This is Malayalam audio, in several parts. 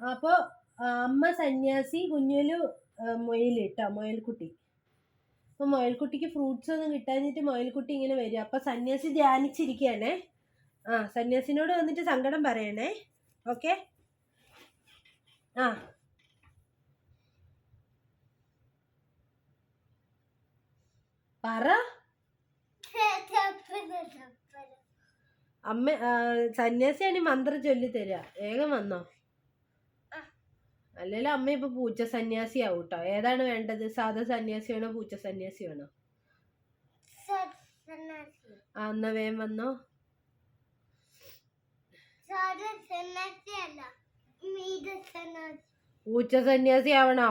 അപ്പോൾ അമ്മ സന്യാസി കുഞ്ഞുലു മൊയിൽ കേട്ടോ മൊയൽക്കുട്ടി. അപ്പോൾ മൊയൽക്കുട്ടിക്ക് ഫ്രൂട്ട്സ് ഒന്നും കിട്ടാഞ്ഞിട്ട് മൊയൽക്കുട്ടി ഇങ്ങനെ വരും. അപ്പോൾ സന്യാസി ധ്യാനിച്ചിരിക്കുകയാണേ ആ സന്യാസിനോട് വന്നിട്ട് സങ്കടം പറയണേ. ഓക്കെ? ആ. പറ. അമ്മ സന്യാസിയാണ് മന്ത്രം ചൊല്ലി തരിക വേഗം വന്നോ. അല്ലല്ലോ അമ്മ ഇപ്പൊ പൂച്ച സന്യാസി ആവും കേട്ടോ ഏതാണ് വേണ്ടത്? സാധാ സന്യാസി വേണോ പൂച്ച സന്യാസി വേണോ? ആ എന്നാ വേഗം വന്നോ. പൂച്ച സന്യാസി ആവണോ.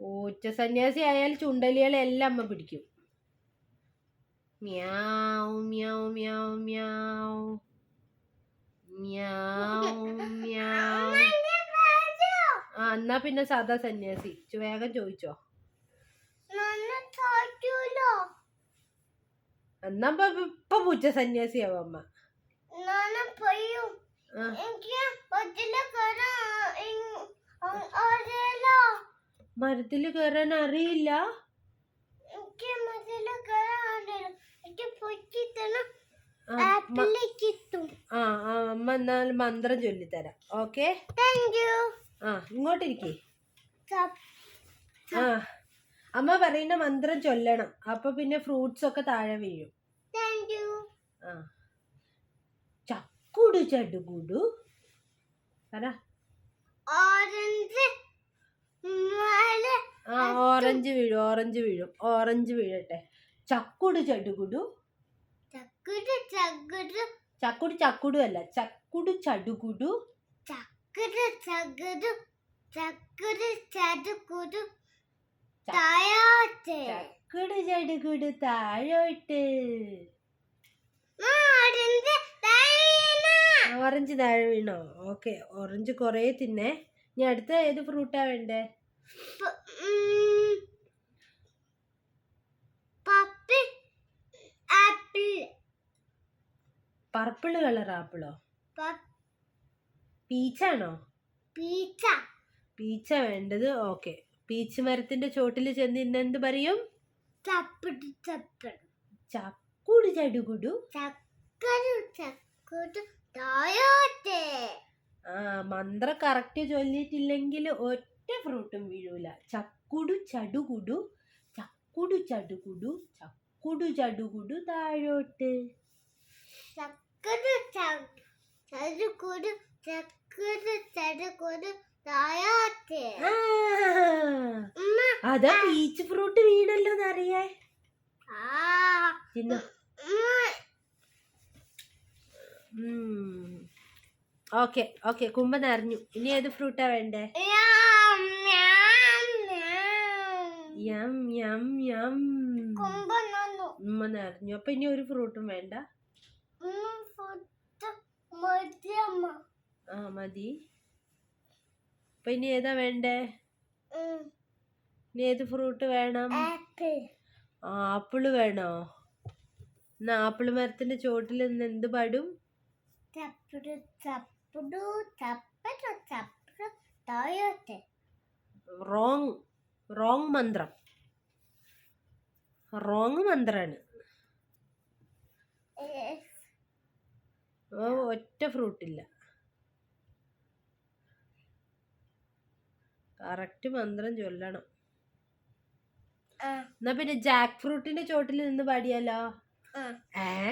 പൂച്ച സന്യാസി ആയാൽ ചുണ്ടലികളെ എല്ലാം അമ്മ പിടിക്കും. മ്യാവ് മ്യാവ് മ്യാവ് മ്യാവ്. മ്യാവ് ആ എന്നാ പിന്നെ സാധാ സന്യാസി. വേഗം ചോദിച്ചോ. എന്നാ ഇപ്പൊ പൂച്ച സന്യാസി ആവും അമ്മ. ആ. മരത്തിൽ കയറാൻ അറിയില്ല. ആ, എന്നാൽ മന്ത്രം ചൊല്ലിത്തരാം. ഓക്കെ ആ ഇങ്ങോട്ടിരിക്കേ. ആ അമ്മ പറയുന്ന മന്ത്രം ചൊല്ലണം. അപ്പൊ പിന്നെ ഫ്രൂട്ട്സ് ഒക്കെ താഴെ വീഴും. ആ. ചക്കുടു ചടുകുടു. പറ. ഓറഞ്ച് മല. ആ ഓറഞ്ച് വീഴും ഓറഞ്ച് വീഴും. ഓറഞ്ച് വീഴട്ടെ. ചക്കുടു ചടുകുടു. ചക്കുടു ചക്കുടു അല്ല ചക്കുടു ചടുകുടു. ചക്കുടു ചകുടു ചക്കുടു ചടുകുടു താഴോട്ട്. ചക്കുടു ചടുകുടു താഴോട്ട്. ഓറഞ്ച് താഴെ വീണോ. ഓക്കെ ഓറഞ്ച് കുറേ തിന്നേ. ഇനി അടുത്ത ഏത് ഫ്രൂട്ടാ വേണ്ടേ? Purple colour ആപ്പിളോ? പീച്ചാണോ? പീച്ച. പീച്ച വേണ്ടത് ഓക്കെ. പീച്ച് മരത്തിന്റെ ചോട്ടിൽ ചെന്ന് ഇന്ന് എന്ത് പറയും? ചപ്പിട് ചക്കുടു ചടുകുടു. ചക്കരു ചക്കുരു തായോട്ടെ. ആ മന്ത്രം കറക്റ്റ് ചൊല്ലിയിട്ടില്ലെങ്കിൽ ഒറ്റ ഫ്രൂട്ടും വീഴൂല. ചക്കുടു ചടുകുടു ചക്കുടു ചടുകുടു ചക്കുടു ചടുകുടു താഴോട്ട് ചക്കരു ചടുക്കുരു ചക്കരു ഉമ്മ അതാ പീച്ച് ഫ്രൂട്ട് വീണല്ലോ എന്നറിയേ ഓക്കെ ഓക്കെ കുമ്പ നിറഞ്ഞു ഇനി ഏത് ഫ്രൂട്ടാ വേണ്ടേ? യാം യാം യാം. ഉമ്മ നിറഞ്ഞു അപ്പൊ ഇനി ഒരു ഫ്രൂട്ടും വേണ്ട. ആ മതി. അപ്പൊ ഇനി ഏതാ വേണ്ടേ? ഇനി ഏത് ഫ്രൂട്ട് വേണം? ആപ്പിൾ. ആപ്പിൾ വേണോ? എന്നാ ആപ്പിൾ മരത്തിന്റെ ചോട്ടിൽ നിന്ന് എന്ത് പാടും? റോങ് റോങ് മന്ത്രം. റോങ് മന്ത്രാണ്. ഒറ്റ ഫ്രൂട്ടില്ല. കറക്റ്റ് മന്ത്രം ചൊല്ലണം. എന്നാ പിന്നെ ജാക്ക് ഫ്രൂട്ടിന്റെ ചോട്ടിൽ നിന്ന് പാടിയാലോ? ഏ?